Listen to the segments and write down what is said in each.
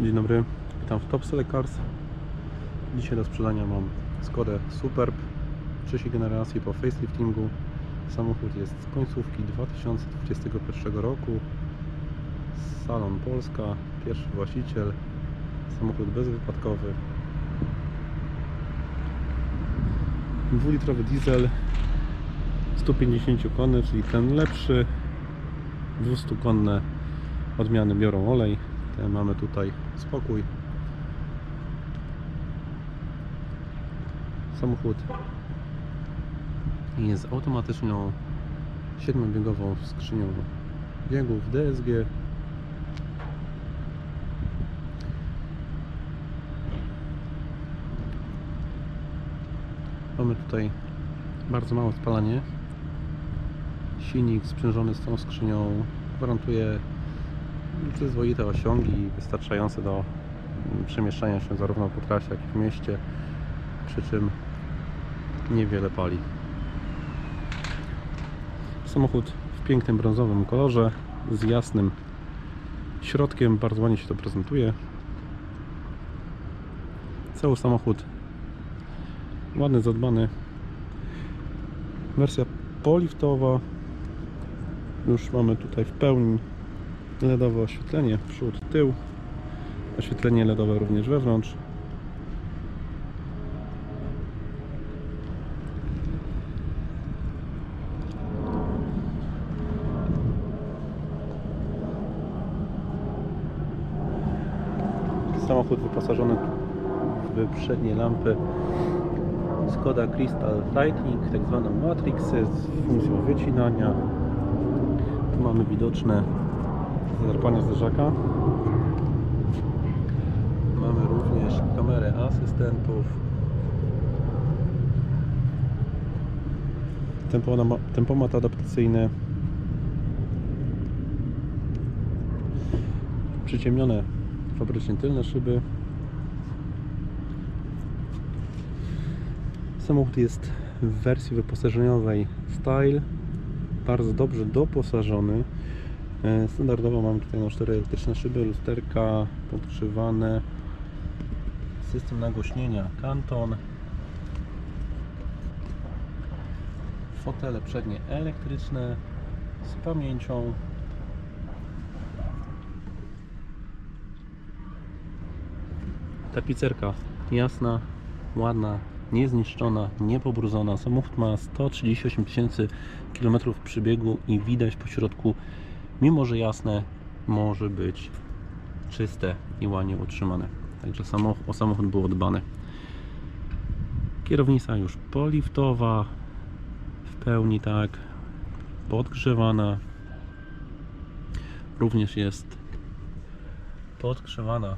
Dzień dobry, witam w Top Cars. Dzisiaj do sprzedania mam Skodę Superb trzeciej generacji po faceliftingu. Samochód jest z końcówki 2021 roku. Salon Polska, pierwszy właściciel. Samochód bezwypadkowy. Dwulitrowy diesel 150 koni, czyli ten lepszy. 200 konne odmiany biorą olej. Te mamy tutaj spokój. Samochód jest automatyczną 7-biegową skrzynią biegów DSG. Mamy tutaj bardzo małe spalanie. Silnik sprzężony z tą skrzynią gwarantuje przyzwoite osiągi wystarczające do mm, przemieszczania się zarówno po trasie, jak i w mieście, przy czym niewiele pali. Samochód w pięknym brązowym kolorze z jasnym środkiem, bardzo ładnie się to prezentuje. Cały samochód ładny, zadbany. Wersja poliftowa. Już mamy tutaj w pełni LEDowe oświetlenie, przód, tył. Oświetlenie LEDowe również wewnątrz. Samochód wyposażony w przednie lampy Skoda Crystal Lightning, tak zwane Matrixy z funkcją wycinania. Tu mamy widoczne zadarpanie zderzaka. Mamy również kamerę asystentów. Tempomat, tempomat adaptacyjny. Przyciemnione fabrycznie tylne szyby. Samochód jest w wersji wyposażeniowej Style. Bardzo dobrze doposażony. E, Standardowo mamy tutaj no, cztery elektryczne szyby, lusterka podgrzewane, system nagłośnienia Canton, fotele przednie elektryczne z pamięcią. Tapicerka jasna, ładna, niezniszczona, niepobrudzona. Samochód ma 138 tysięcy km przybiegu i widać po środku mimo że jasne, może być czyste i ładnie utrzymane. Także samoch o samochód było dbane. Kierownica już poliftowa, w pełni tak, podgrzewana. Również jest podgrzewana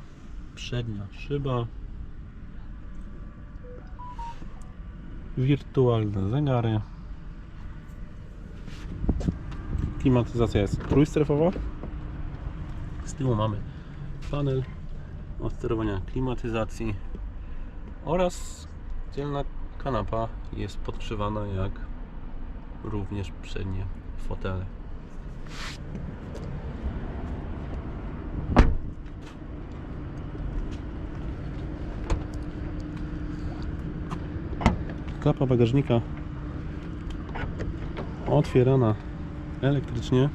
przednia szyba. Wirtualne zegary. Klimatyzacja jest trójstrefowa. Z tyłu mamy panel od sterowania klimatyzacji oraz tylna kanapa jest podgrzewana jak również przednie fotele. Klapa bagażnika otwierana elektrycznie.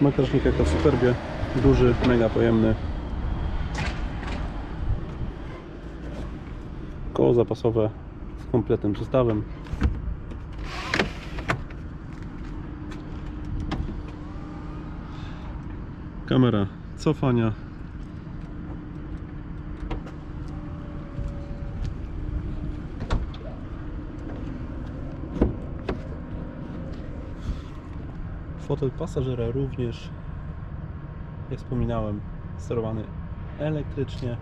Bagażnik jak to w Superbie, duży, mega pojemny. Koło zapasowe z kompletnym zestawem. Kamera cofania Fotel pasażera również, jak wspominałem, sterowany elektrycznie.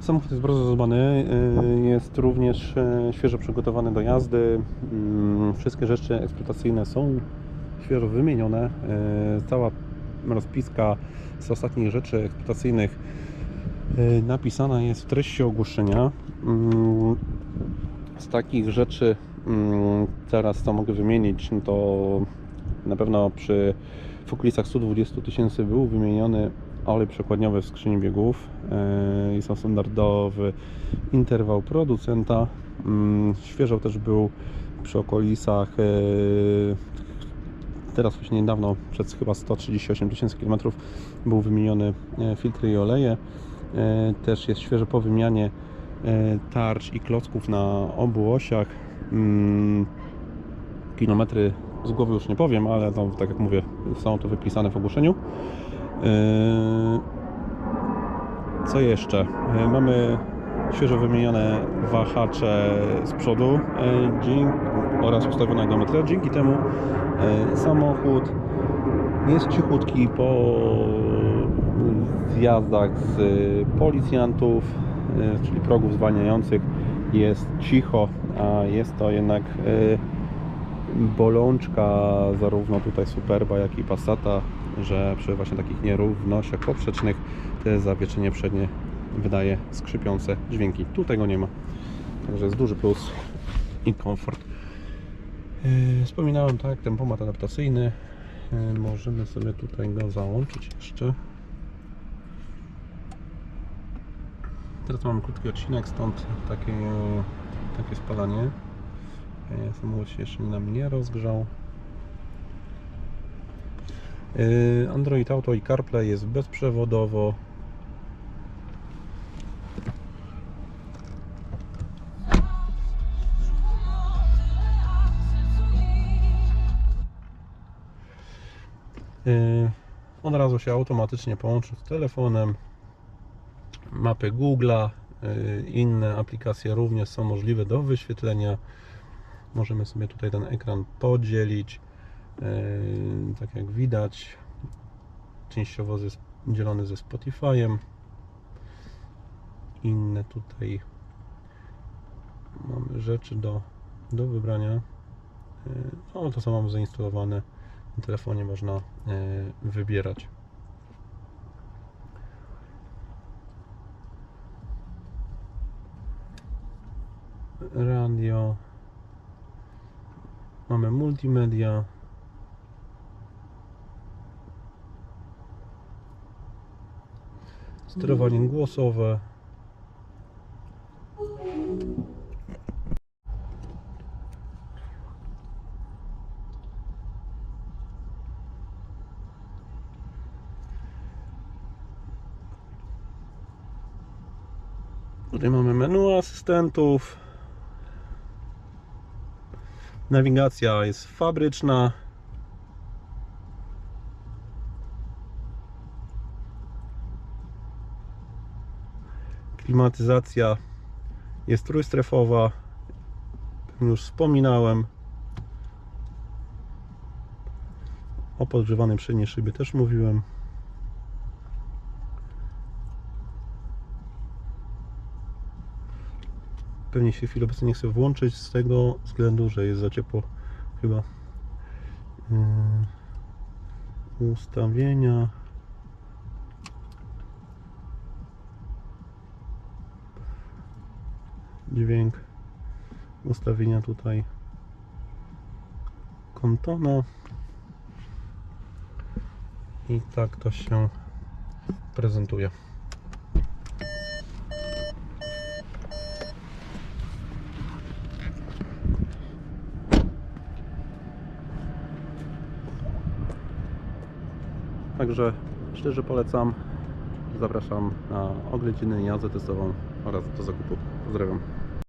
Samochód jest bardzo zadbany, y, jest również y, świeżo przygotowany do jazdy. Mm, Wszystkie rzeczy eksploatacyjne są świeżo wymienione. Y, Cała rozpiska z ostatnich rzeczy eksploatacyjnych napisana jest w treści ogłoszenia. Z takich rzeczy mm, teraz co mogę wymienić, no to na pewno przy w okolicach 120 tysięcy był wymieniony olej przekładniowy w skrzyni biegów. Jest to standardowy interwał producenta. Mm, Świeżo też był przy okolicach y, teraz właśnie niedawno, przed chyba 138 tysięcy kilometrów był wymieniony e, filtry i oleje. E, Też jest świeżo po wymianie e, tarcz i klocków na obu osiach. Mm, Kilometry z głowy już nie powiem, ale to, tak jak mówię, są to wypisane w ogłoszeniu. E, Co jeszcze? E, Mamy świeżo wymienione wahacze z przodu e, oraz ustawione geometria. Dzięki temu e, samochód jest cichutki po zjazdach z e, policjantów, e, czyli progów zwalniających. Jest cicho, a jest to jednak e, bolączka zarówno tutaj Superba, jak i Passata, że przy właśnie takich nierównościach poprzecznych te zawieszenie przednie wydaje skrzypiące dźwięki. Tu tego nie ma. Także jest duży plus i komfort. Yy, Wspominałem tak, tempomat adaptacyjny. Możemy sobie tutaj go załączyć jeszcze. Teraz mamy krótki odcinek, stąd takie, takie spalanie. Yy, Samochód się jeszcze nam nie rozgrzał. Yy, Android Auto i CarPlay jest bezprzewodowo. Yy, Od razu się automatycznie połączy z telefonem. Mapy Google'a, yy, inne aplikacje również są możliwe do wyświetlenia. Możemy sobie tutaj ten ekran podzielić. Yy, Tak jak widać, częściowo dzielony ze Spotify'em. Inne tutaj mamy rzeczy do, do wybrania. Yy, No, to co mam zainstalowane na telefonie można wybierać. Radio. Mamy multimedia. Sterowanie głosowe. Tutaj mamy menu asystentów. Nawigacja jest fabryczna. Klimatyzacja jest trójstrefowa. Już wspominałem. O podgrzewanej przedniej szybie też mówiłem. Pewnie się chwilę obecnie nie chcę włączyć z tego względu, że jest za ciepło chyba. Yy, ustawienia. Dźwięk. Ustawienia tutaj. Kontona. I tak to się prezentuje. Także szczerze polecam. Zapraszam na oględziny, jazdę testową oraz do zakupu. Pozdrawiam.